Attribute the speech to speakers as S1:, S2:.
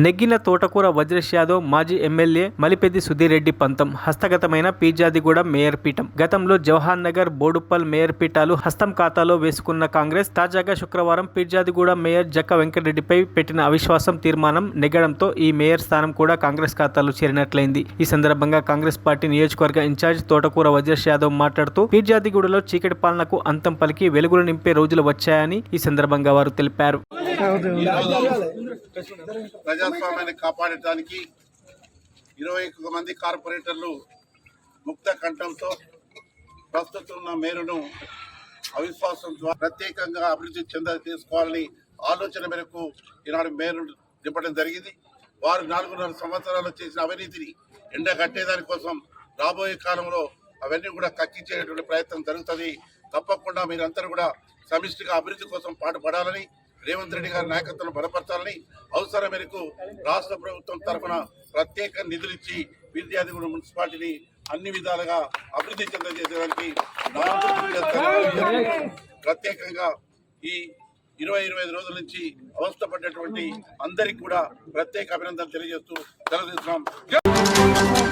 S1: నెగ్గిన తోటకూర వజ్రేష్ యాదవ్ మాజీ ఎమ్మెల్యే మలిపెద్ది సుధీర్ రెడ్డి పంతం. హస్తగతమైన పీజాదిగూడ మేయర్ పీఠం గతంలో జవహర్ నగర్ బోడుప్పల్ మేయర్ పీఠాలు హస్తం ఖాతాలో వేసుకున్న కాంగ్రెస్ తాజాగా శుక్రవారం పీర్జాదిగూడ మేయర్ జక్క వెంకటరెడ్డిపై పెట్టిన అవిశ్వాసం తీర్మానం నెగ్గడంతో ఈ మేయర్ స్థానం కూడా కాంగ్రెస్ ఖాతాలో చేరినట్లయింది. ఈ సందర్భంగా కాంగ్రెస్ పార్టీ నియోజకవర్గ ఇన్ఛార్జ్ తోటకూర వజ్రేష్ యాదవ్ మాట్లాడుతూ పీర్జాదిగూడలో చీకటి పాలనకు అంతం పలికి వెలుగులు నింపే రోజులు వచ్చాయని ఈ సందర్భంగా వారు తెలిపారు.
S2: ప్రజాస్వామ్యాన్ని కాపాడటానికి ఇరవై ఒక్క మంది కార్పొరేటర్లు ముక్త కంఠంతో ప్రస్తుతం ఉన్న మేరును అవిశ్వాసం ద్వారా ప్రత్యేకంగా అభివృద్ధి చెంద తీసుకోవాలని ఆలోచన మేరకు ఈనాడు మేరు దింపడం జరిగింది. వారు నాలుగున్నర సంవత్సరాలు చేసిన అవినీతిని ఎండగట్టేదాని కోసం రాబోయే కాలంలో అవన్నీ కూడా కక్కించేటువంటి ప్రయత్నం జరుగుతుంది. తప్పకుండా మీరందరూ కూడా సమిష్టిగా అభివృద్ధి కోసం పాటుపడాలని రేవంత్ రెడ్డి గారి నాయకత్వం బలపరచాలని అవసరం మేరకు రాష్ట్ర ప్రభుత్వం తరఫున ప్రత్యేక నిధులు ఇచ్చి విద్యార్థి మున్సిపాలిటీని అన్ని విధాలుగా అభివృద్ధి చెందజేసేదానికి ప్రత్యేకంగా ఈ ఇరవై ఇరవై ఐదు రోజుల నుంచి అవస్థపడ్డటువంటి అందరికి కూడా ప్రత్యేక అభినందనలు తెలియజేస్తూ తెలియజేస్తున్నాం